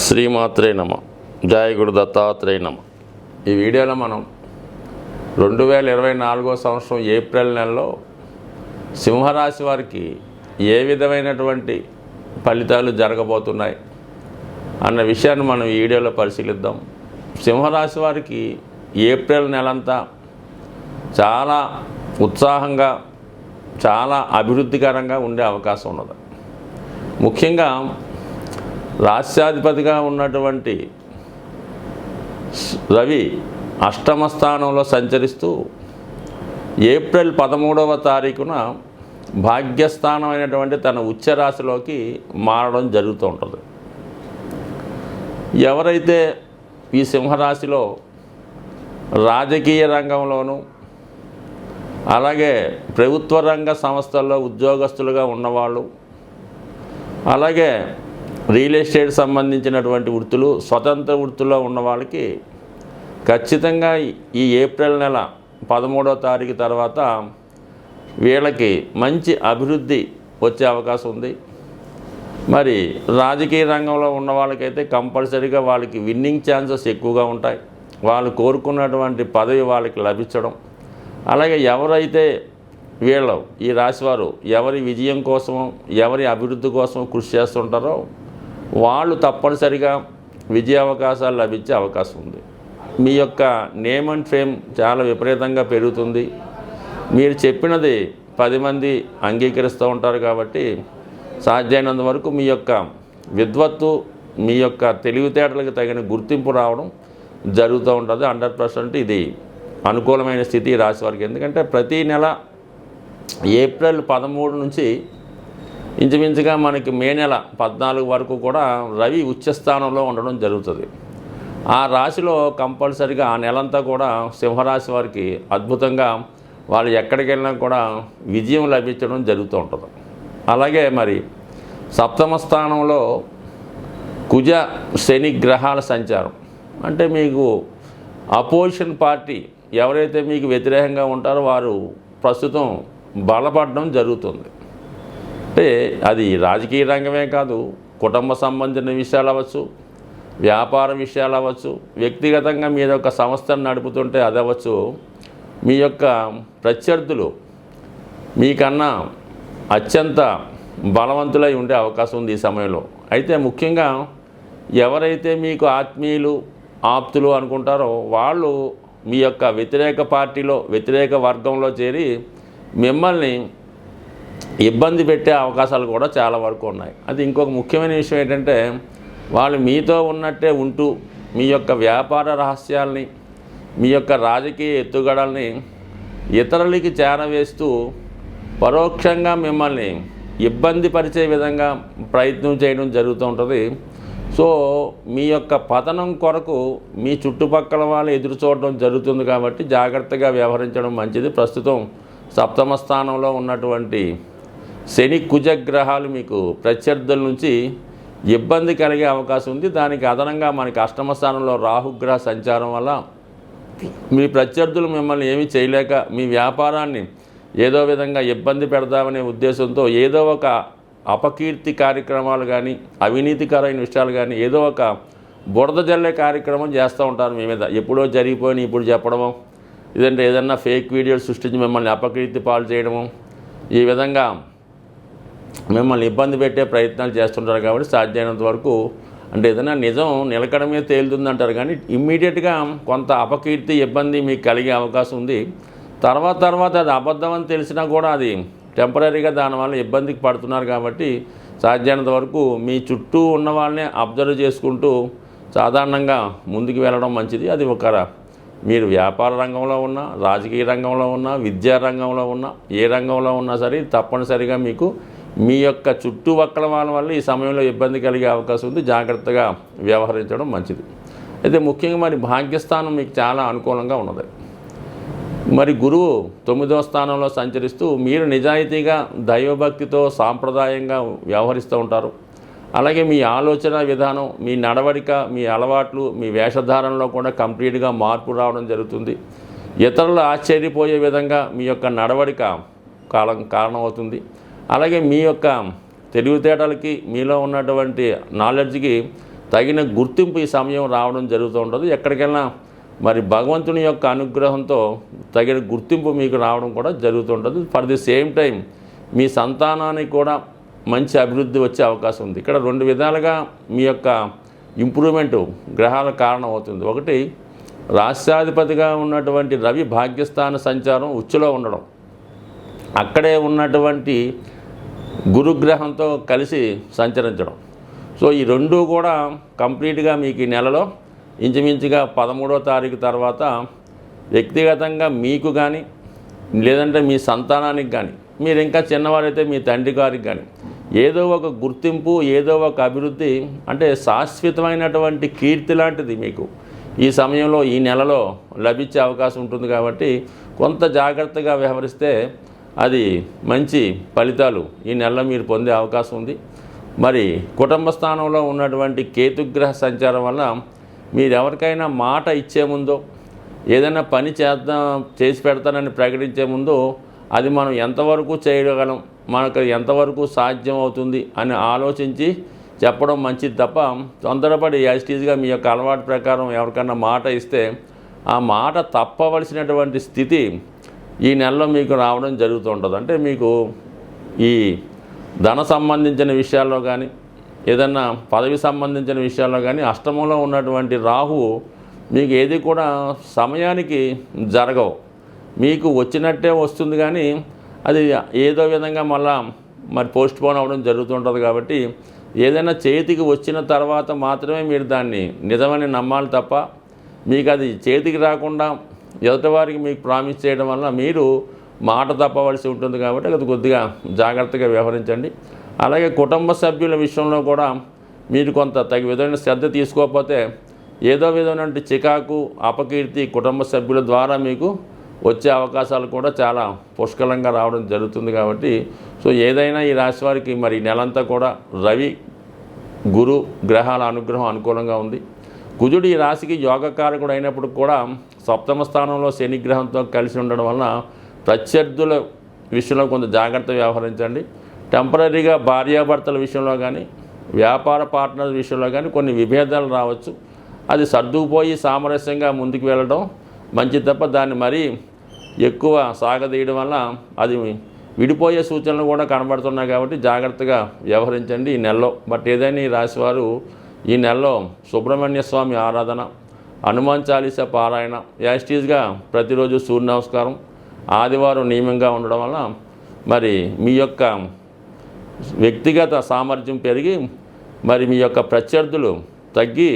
శ్రీమాత్రే నమ. జాయగుడు దత్తాత్రేయ నమ. ఈ వీడియోలో మనం రెండు వేల ఇరవై నాలుగో సంవత్సరం ఏప్రిల్ నెలలో సింహరాశి వారికి ఏ విధమైనటువంటి ఫలితాలు జరగబోతున్నాయి అన్న విషయాన్ని మనం ఈ వీడియోలో పరిశీలిద్దాం. సింహరాశి వారికి ఏప్రిల్ నెలంతా చాలా ఉత్సాహంగా చాలా అభివృద్ధికరంగా ఉండే అవకాశం ఉన్నది. ముఖ్యంగా రాష్ట్రాధిపతిగా ఉన్నటువంటి రవి అష్టమ స్థానంలో సంచరిస్తూ ఏప్రిల్ పదమూడవ తారీఖున భాగ్యస్థానమైనటువంటి తన ఉచ్చ రాశిలోకి మారడం జరుగుతూ ఉంటుంది. ఎవరైతే ఈ సింహరాశిలో రాజకీయ రంగంలోనూ అలాగే ప్రభుత్వ రంగ సంస్థల్లో ఉద్యోగస్తులుగా ఉన్నవాళ్ళు అలాగే రియల్ ఎస్టేట్ సంబంధించినటువంటి వృత్తులు స్వతంత్ర వృత్తుల్లో ఉన్న వాళ్ళకి ఖచ్చితంగా ఈ ఏప్రిల్ నెల పదమూడో తారీఖు తర్వాత వీళ్ళకి మంచి అభివృద్ధి వచ్చే అవకాశం ఉంది. మరి రాజకీయ రంగంలో ఉన్న వాళ్ళకైతే కంపల్సరీగా వాళ్ళకి విన్నింగ్ ఛాన్సెస్ ఎక్కువగా ఉంటాయి. వాళ్ళు కోరుకున్నటువంటి పదవి వాళ్ళకి లభించడం. అలాగే ఎవరైతే వీళ్ళు ఈ రాశివారు ఎవరి విజయం కోసం ఎవరి అభివృద్ధి కోసం కృషి చేస్తుంటారో వాళ్ళు తప్పనిసరిగా విజయ అవకాశాలు లభించే అవకాశం ఉంది. మీ యొక్క నేమ్ అండ్ ఫేమ్ చాలా విపరీతంగా పెరుగుతుంది. మీరు చెప్పినది పది మంది అంగీకరిస్తూ ఉంటారు కాబట్టి సాధ్యమైనంత వరకు మీ యొక్క విద్వత్తు మీ యొక్క తెలివితేటలకు తగిన గుర్తింపు రావడం జరుగుతూ ఉంటుంది. హండ్రెడ్ పర్సెంట్ ఇది అనుకూలమైన స్థితి ఈ రాశి వారికి. ఎందుకంటే ప్రతీ నెల ఏప్రిల్ పదమూడు నుంచి ఇంచుమించుగా మనకి మే నెల పద్నాలుగు వరకు కూడా రవి ఉచ్చస్థానంలో ఉండడం జరుగుతుంది. ఆ రాశిలో కంపల్సరిగా ఆ నెలంతా కూడా సింహరాశి వారికి అద్భుతంగా వాళ్ళు ఎక్కడికి వెళ్ళినా కూడా విజయం లభించడం జరుగుతూ ఉంటుంది. అలాగే మరి సప్తమ స్థానంలో కుజ శని గ్రహాల సంచారం. అంటే మీకు అపోజిషన్ పార్టీ ఎవరైతే మీకు వ్యతిరేకంగా ఉంటారో వారు ప్రస్తుతం బలపడడం జరుగుతుంది. అంటే అది రాజకీయ రంగమే కాదు కుటుంబ సంబంధించిన విషయాలు అవ్వచ్చు వ్యాపార విషయాలు అవ్వచ్చు వ్యక్తిగతంగా మీ ఒక సంస్థను నడుపుతుంటే అది అవ్వచ్చు. మీ యొక్క ప్రత్యర్థులు మీకన్నా అత్యంత బలవంతులై ఉండే అవకాశం ఉంది ఈ సమయంలో. అయితే ముఖ్యంగా ఎవరైతే మీకు ఆత్మీయులు ఆప్తులు అనుకుంటారో వాళ్ళు మీ యొక్క వ్యతిరేక పార్టీలో వ్యతిరేక వర్గంలో చేరి మిమ్మల్ని ఇబ్బంది పెట్టే అవకాశాలు కూడా చాలా వరకు ఉన్నాయి. అది ఇంకొక ముఖ్యమైన విషయం ఏంటంటే వాళ్ళు మీతో ఉన్నట్టే ఉంటూ మీ యొక్క వ్యాపార రహస్యాల్ని మీ యొక్క రాజకీయ ఎత్తుగడల్ని ఇతరులకి చేరవేస్తూ పరోక్షంగా మిమ్మల్ని ఇబ్బంది పరిచే విధంగా ప్రయత్నం చేయడం జరుగుతూ ఉంటుంది. సో మీ యొక్క పతనం కొరకు మీ చుట్టుపక్కల వాళ్ళు ఎదురు చూడడం జరుగుతుంది కాబట్టి జాగ్రత్తగా వ్యవహరించడం మంచిది. ప్రస్తుతం సప్తమ స్థానంలో ఉన్నటువంటి శని కుజగ్రహాలు మీకు ప్రత్యర్థుల నుంచి ఇబ్బంది కలిగే అవకాశం ఉంది. దానికి అదనంగా మనకి అష్టమ స్థానంలో రాహుగ్రహ సంచారం వల్ల మీ ప్రత్యర్థులు మిమ్మల్ని ఏమీ చేయలేక మీ వ్యాపారాన్ని ఏదో విధంగా ఇబ్బంది పెడదామనే ఉద్దేశంతో ఏదో ఒక అపకీర్తి కార్యక్రమాలు కానీ అవినీతికరమైన విషయాలు కానీ ఏదో ఒక బురద జల్లే కార్యక్రమం చేస్తూ ఉంటారు మీ మీద. ఎప్పుడో జరిగిపోయిన ఇప్పుడు చెప్పడము ఇదంటే ఏదన్నా ఫేక్ వీడియోలు సృష్టించి మిమ్మల్ని అపకీర్తి పాలు చేయడము ఈ విధంగా మిమ్మల్ని ఇబ్బంది పెట్టే ప్రయత్నాలు చేస్తుంటారు కాబట్టి సాధ్యమైనంత వరకు అంటే ఏదైనా నిజం నిలకడమే తేలుతుంది అంటారు కానీ ఇమ్మీడియట్గా కొంత అపకీర్తి ఇబ్బంది మీకు కలిగే అవకాశం ఉంది. తర్వాత తర్వాత అది అబద్ధం అని తెలిసినా కూడా అది టెంపరీగా దానివల్ల ఇబ్బందికి పడుతున్నారు కాబట్టి సాధ్యమైనంత వరకు మీ చుట్టూ ఉన్న వాళ్ళని అబ్జర్వ్ చేసుకుంటూ సాధారణంగా ముందుకు వెళ్ళడం మంచిది. అది ఒక మీరు వ్యాపార రంగంలో ఉన్నా రాజకీయ రంగంలో ఉన్నా విద్యా రంగంలో ఉన్నా ఏ రంగంలో ఉన్నా సరే తప్పనిసరిగా మీకు మీ యొక్క చుట్టుపక్కల వాళ్ళ వల్ల ఈ సమయంలో ఇబ్బంది కలిగే అవకాశం ఉంది. జాగ్రత్తగా వ్యవహరించడం మంచిది. అయితే ముఖ్యంగా మరి భాగ్యస్థానం మీకు చాలా అనుకూలంగా ఉన్నది. మరి గురువు తొమ్మిదవ స్థానంలో సంచరిస్తూ మీరు నిజాయితీగా దైవభక్తితో సాంప్రదాయంగా వ్యవహరిస్తూ ఉంటారు. అలాగే మీ ఆలోచన విధానం మీ నడవడిక మీ అలవాట్లు మీ వేషధారణలో కూడా కంప్లీట్గా మార్పు రావడం జరుగుతుంది. ఇతరులు ఆశ్చర్యపోయే విధంగా మీ యొక్క నడవడిక కాలం కారణమవుతుంది. అలాగే మీ యొక్క తెలివితేటలకి మీలో ఉన్నటువంటి నాలెడ్జ్కి తగిన గుర్తింపు ఈ సమయం రావడం జరుగుతూ ఉంటుంది. ఎక్కడికైనా మరి భగవంతుని యొక్క అనుగ్రహంతో తగిన గుర్తింపు మీకు రావడం కూడా జరుగుతుంటుంది ఫర్ ది సేమ్ టైం మీ సంతానానికి కూడా మంచి అభివృద్ధి వచ్చే అవకాశం ఉంది. ఇక్కడ రెండు విధాలుగా మీ యొక్క ఇంప్రూవ్మెంట్ గ్రహాల కారణం అవుతుంది ఒకటి రాష్ట్రాధిపతిగా ఉన్నటువంటి రవి భాగ్యస్థాన సంచారం ఉచ్చులో ఉండడం. అక్కడే ఉన్నటువంటి గురుగ్రహంతో కలిసి సంచరించడం. సో ఈ రెండు కూడా కంప్లీట్గా మీకు ఈ నెలలో ఇంచుమించుగా పదమూడో తారీఖు తర్వాత వ్యక్తిగతంగా మీకు కానీ లేదంటే మీ సంతానానికి కానీ మీరు ఇంకా చిన్నవారైతే మీ తండ్రి గారికి కానీ ఏదో ఒక గుర్తింపు ఏదో ఒక అభివృద్ధి అంటే శాశ్వతమైనటువంటి కీర్తి లాంటిది మీకు ఈ సమయంలో ఈ నెలలో లభించే అవకాశం ఉంటుంది కాబట్టి కొంత జాగ్రత్తగా వ్యవహరిస్తే అది మంచి ఫలితాలు ఈ నెలలో మీరు పొందే అవకాశం ఉంది. మరి కుటుంబ స్థానంలో ఉన్నటువంటి కేతుగ్రహ సంచారం వల్ల మీరు ఎవరికైనా మాట ఇచ్చే ముందో ఏదైనా పని చేద్దాం చేసి పెడతానని ప్రకటించే ముందు అది మనం ఎంతవరకు చేయగలం మనకు ఎంతవరకు సాధ్యం అవుతుంది అని ఆలోచించి చెప్పడం మంచిది తప్ప తొందరపడి యాజిటీజ్గా మీ యొక్క అలవాటు ప్రకారం ఎవరికైనా మాట ఇస్తే ఆ మాట తప్పవలసినటువంటి స్థితి ఈ నెలలో మీకు రావడం జరుగుతూ ఉంటుంది అంటే మీకు ఈ ధన సంబంధించిన విషయాల్లో కానీ ఏదన్నా పదవి సంబంధించిన విషయాల్లో కానీ అష్టమంలో ఉన్నటువంటి రాహు మీకు ఏది కూడా సమయానికి జరగవు. మీకు వచ్చినట్టే వస్తుంది కానీ అది ఏదో విధంగా మళ్ళా మరి పోస్ట్ పోన్ అవ్వడం జరుగుతుంటుంది కాబట్టి ఏదైనా చేతికి వచ్చిన తర్వాత మాత్రమే మీరు దాన్ని నిజమని నమ్మాలి తప్ప మీకు అది చేతికి రాకుండా ఎదుటివారికి మీకు ప్రామిస్ చేయడం వల్ల మీరు మాట తప్పవలసి ఉంటుంది కాబట్టి అది కొద్దిగా జాగ్రత్తగా వ్యవహరించండి. అలాగే కుటుంబ సభ్యుల విషయంలో కూడా మీరు కొంత తగి విధమైన శ్రద్ధ తీసుకోకపోతే ఏదో విధమైన చికాకు అపకీర్తి కుటుంబ సభ్యుల ద్వారా మీకు వచ్చే అవకాశాలు కూడా చాలా పుష్కలంగా రావడం జరుగుతుంది కాబట్టి సో ఏదైనా ఈ రాశి వారికి మరి నెలంతా కూడా రవి గురు గ్రహాల అనుగ్రహం అనుకూలంగా ఉంది. కుజుడు ఈ రాశికి యోగకారకుడు అయినప్పుడు కూడా సప్తమ స్థానంలో శనిగ్రహంతో కలిసి ఉండడం వలన ప్రత్యర్థుల విషయంలో కొంత జాగ్రత్త వ్యవహరించండి. టెంపరీగా భార్యాభర్తల విషయంలో కానీ వ్యాపార పార్ట్నర్ విషయంలో కానీ కొన్ని విభేదాలు రావచ్చు. అది సర్దుకుపోయి సామరస్యంగా ముందుకు వెళ్ళడం మంచి తప్ప దాన్ని మరీ ఎక్కువ సాగదీయడం వల్ల అది విడిపోయే సూచనలు కూడా కనబడుతున్నాయి కాబట్టి జాగ్రత్తగా వ్యవహరించండి ఈ నెలలో. బట్ ఏదైనా ఈ రాశివారు ఈ నెలలో సుబ్రహ్మణ్య స్వామి ఆరాధన హనుమాన్ చాలీస పారాయణ యాస్టీజ్గా ప్రతిరోజు సూర్య నమస్కారం ఆదివారం నియమంగా ఉండడం వల్ల మరి మీ యొక్క వ్యక్తిగత సామర్థ్యం పెరిగి మరి మీ యొక్క ప్రత్యర్థులు తగ్గి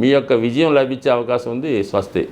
మీ యొక్క విజయం లభించే అవకాశం ఉంది స్వస్తి.